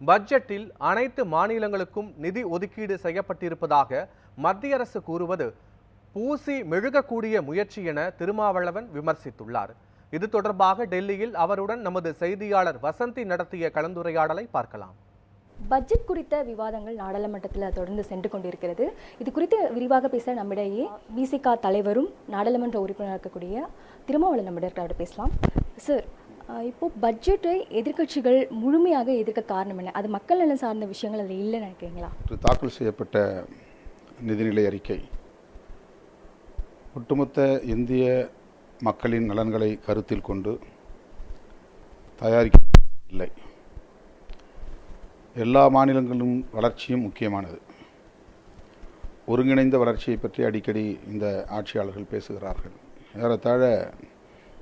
பட்ஜெட்டில் அனைத்து மாநிலங்களுக்கும் நிதி ஒதுக்கீடு செய்யப்பட்டிருப்பதாக மத்திய அரசு கூறுவது பூசி மெழுகக்கூடிய முயற்சி என திருமாவளவன் விமர்சித்துள்ளார். இது தொடர்பாக டெல்லியில் அவருடன் நமது செய்தியாளர் வசந்தி நடத்திய கலந்துரையாடலை பார்க்கலாம். பட்ஜெட் குறித்த விவாதங்கள் நாடாளுமன்றத்தில் தொடர்ந்து சென்று கொண்டிருக்கிறது. இது குறித்து விரிவாக பேச நம்மிடையே பிசிகா தலைவரும் நாடாளுமன்ற உறுப்பினராக இருக்கக்கூடிய திருமாவளவன் நம்மிடம் பேசலாம். சார் இப்போது இப்போ பட்ஜெட்டை எதிர்க்கட்சிகள் முழுமையாக எதிர்க்க காரணம் என்ன? அது மக்கள் நலன் சார்ந்த விஷயங்கள் அதில் இல்லைன்னு நினைக்கிறீங்களா? தாக்கல் செய்யப்பட்ட நிதிநிலை அறிக்கை ஒட்டுமொத்த இந்திய மக்களின் நலன்களை கருத்தில் கொண்டு தயாரிக்க இல்லை. எல்லா மாநிலங்களும் வளர்ச்சியும் முக்கியமானது. ஒருங்கிணைந்த வளர்ச்சியை பற்றி அடிக்கடி இந்த ஆட்சியாளர்கள் பேசுகிறார்கள். ஏறத்தாழ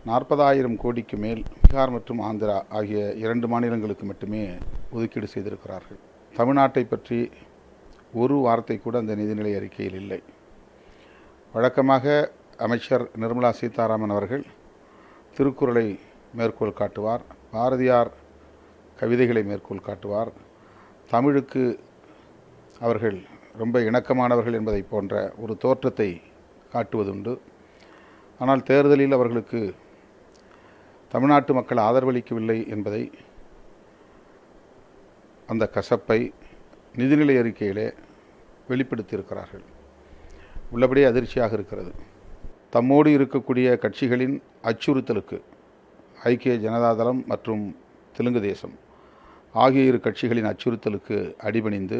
நாற்பதாயிரம் கோடிக்கு மேல் பீகார் மற்றும் ஆந்திரா ஆகிய இரண்டு மாநிலங்களுக்கு மட்டுமே ஒதுக்கீடு செய்திருக்கிறார்கள். தமிழ்நாட்டை பற்றி ஒரு வார்த்தை கூட அந்த நிதிநிலை அறிக்கையில் இல்லை. வழக்கமாக அமைச்சர் நிர்மலா சீதாராமன் அவர்கள் திருக்குறளை மேற்கோள் காட்டுவார் பாரதியார் கவிதைகளை மேற்கோள் காட்டுவார். தமிழுக்கு அவர்கள் ரொம்ப இணக்கமானவர்கள் என்பதை போன்ற ஒரு தோற்றத்தை காட்டுவதுண்டு. ஆனால் தேர்தலில் அவர்களுக்கு தமிழ்நாட்டு மக்கள் ஆதரவளிக்கவில்லை என்பதை அந்த கசப்பை நிதிநிலை அறிக்கையிலே வெளிப்படுத்தியிருக்கிறார்கள். உள்ளபடியே அதிர்ச்சியாக இருக்கிறது. தம்மோடு இருக்கக்கூடிய கட்சிகளின் அச்சுறுத்தலுக்கு ஐக்கிய ஜனதாதளம் மற்றும் தெலுங்கு தேசம் ஆகிய இரு கட்சிகளின் அச்சுறுத்தலுக்கு அடிபணிந்து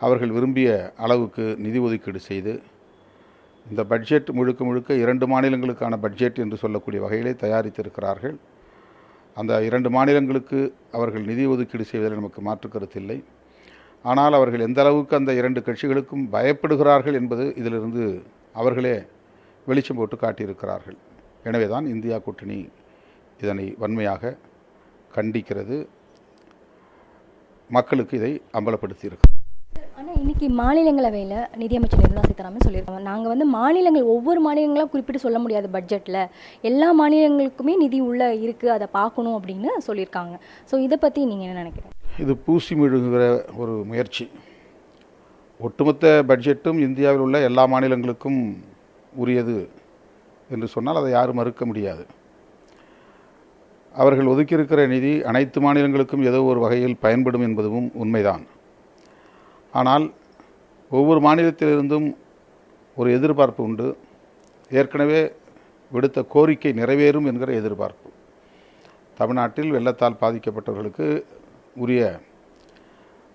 அவர்கள் விரும்பிய அளவுக்கு நிதி ஒதுக்கீடு செய்து இந்த பட்ஜெட் முழுக்க முழுக்க இரண்டு மாநிலங்களுக்கான பட்ஜெட் என்று சொல்லக்கூடிய வகையிலே தயாரித்திருக்கிறார்கள். அந்த இரண்டு மாநிலங்களுக்கு அவர்கள் நிதி ஒதுக்கீடு செய்வதில் நமக்கு மாற்று கருத்தில்லை ஆனால் அவர்கள் எந்த அளவுக்கு அந்த இரண்டு கட்சிகளுக்கும் பயப்படுகிறார்கள் என்பது இதிலிருந்து அவர்களே வெளிச்சம் போட்டு காட்டியிருக்கிறார்கள். எனவே தான் இந்தியா கூட்டணி இதனை வன்மையாக கண்டிக்கிறது. மக்களுக்கு இதை அம்பலப்படுத்தியிருக்கிறது. ஆனால் இன்றைக்கி மாநிலங்களவையில் நிதியமைச்சர் நிர்மலா சீதாராமன் சொல்லியிருக்காங்க. நாங்கள் வந்து மாநிலங்கள் ஒவ்வொரு மாநிலங்களும் குறிப்பிட்டு சொல்ல முடியாது பட்ஜெட்டில் எல்லா மாநிலங்களுக்குமே நிதி உள்ள இருக்குது அதை பார்க்கணும் அப்படின்னு சொல்லியிருக்காங்க. ஸோ இதை பற்றி நீங்கள் என்ன நினைக்கிறீங்க? இது பூசி மிழுங்குகிற ஒரு முயற்சி. ஒட்டுமொத்த பட்ஜெட்டும் இந்தியாவில் உள்ள எல்லா மாநிலங்களுக்கும் உரியது என்று சொன்னால் அதை யாரும் மறுக்க முடியாது. அவர்கள் ஒதுக்கியிருக்கிற நிதி அனைத்து மாநிலங்களுக்கும் ஏதோ ஒரு வகையில் பயன்படும் என்பதும் உண்மைதான். ஆனால் ஒவ்வொரு மாநிலத்திலிருந்தும் ஒரு எதிர்பார்ப்பு உண்டு. ஏற்கனவே விடுத்த கோரிக்கை நிறைவேறும் என்கிற எதிர்பார்ப்பு. தமிழ்நாட்டில் வெள்ளத்தால் பாதிக்கப்பட்டவர்களுக்கு உரிய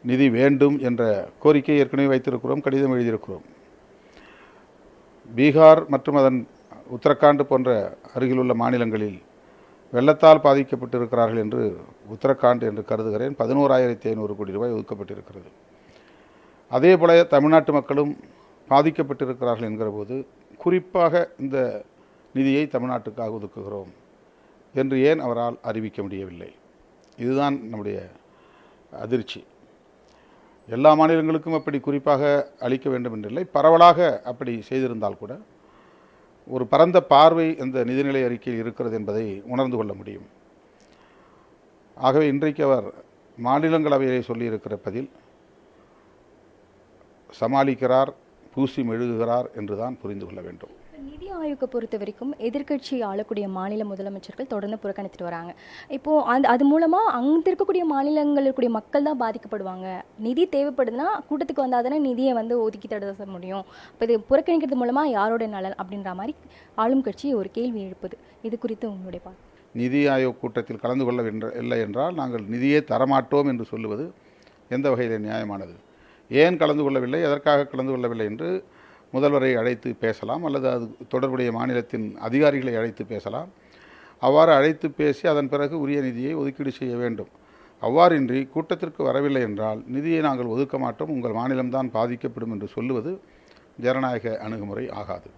நிதி வேண்டும் என்ற கோரிக்கை ஏற்கனவே வைத்திருக்கிறோம் கடிதம் எழுதியிருக்கிறோம். பீகார் மற்றும் அதன் உத்தரகாண்ட் போன்ற அருகிலுள்ள மாநிலங்களில் வெள்ளத்தால் பாதிக்கப்பட்டிருக்கிறார்கள் என்று உத்தரகாண்ட் என்று கருதுகிறேன். பதினோராயிரத்தி ஐநூறு கோடி ரூபாய் ஒதுக்கப்பட்டிருக்கிறது. அதே போல தமிழ்நாட்டு மக்களும் பாதிக்கப்பட்டிருக்கிறார்கள் என்கிற போது குறிப்பாக இந்த நிதியை தமிழ்நாட்டுக்காக ஒதுக்குகிறோம் என்று ஏன் அவரால் அறிவிக்க முடியவில்லை? இதுதான் நம்முடைய அதிர்ச்சி. எல்லா மாநிலங்களுக்கும் அப்படி குறிப்பாக அளிக்க வேண்டும் என்றில்லை. பரவலாக அப்படி செய்திருந்தால் கூட ஒரு பரந்த பார்வை இந்த நிதிநிலை அறிக்கையில் இருக்கிறது என்பதை உணர்ந்து கொள்ள முடியும். ஆகவே இன்றைக்கு அவர் மாநிலங்களவையிலே சொல்லியிருக்கிற பதில் சமாளிக்கிறார் பூசி மெழுகுகிறார் என்றுதான் புரிந்து கொள்ள வேண்டும். நிதி ஆயோக்கை பொறுத்த வரைக்கும் எதிர்க்கட்சி ஆளக்கூடிய மாநில முதலமைச்சர்கள் தொடர்ந்து புறக்கணித்துட்டு வராங்க. இப்போ அந்த அது மூலமா அங்க இருக்கக்கூடிய மாநிலங்களில் இருக்கக்கூடிய மக்கள் தான் பாதிக்கப்படுவாங்க. நிதி தேவைப்படுதுன்னா கூட்டத்துக்கு வந்தால் தானே நிதியை வந்து ஒதுக்கி தட முடியும். இப்போ இது புறக்கணிக்கிறது மூலமா யாரோட நலன் அப்படின்ற மாதிரி ஆளும் கட்சி ஒரு கேள்வி எழுப்புது. இது குறித்து உங்களுடைய பார்வை. நிதி ஆயோக் கூட்டத்தில் கலந்து கொள்ள இல்லை என்றால் நாங்கள் நிதியே தரமாட்டோம் என்று சொல்லுவது எந்த வகையில் நியாயமானது? ஏன் கலந்து கொள்ளவில்லை? எதற்காக கலந்து கொள்ளவில்லை என்று முதல்வரை அழைத்து பேசலாம் அல்லது அது தொடர்புடைய மாநிலத்தின் அதிகாரிகளை அழைத்து பேசலாம். அவ்வாறு அழைத்து பேசி அதன் பிறகு உரிய நிதியை ஒதுக்கீடு செய்ய வேண்டும். அவ்வாறின்றி கூட்டத்திற்கு வரவில்லை என்றால் நிதியை நாங்கள் ஒதுக்க மாட்டோம் உங்கள் மாநிலம்தான் பாதிக்கப்படும் என்று சொல்லுவது ஜனநாயக அணுகுமுறை ஆகாது.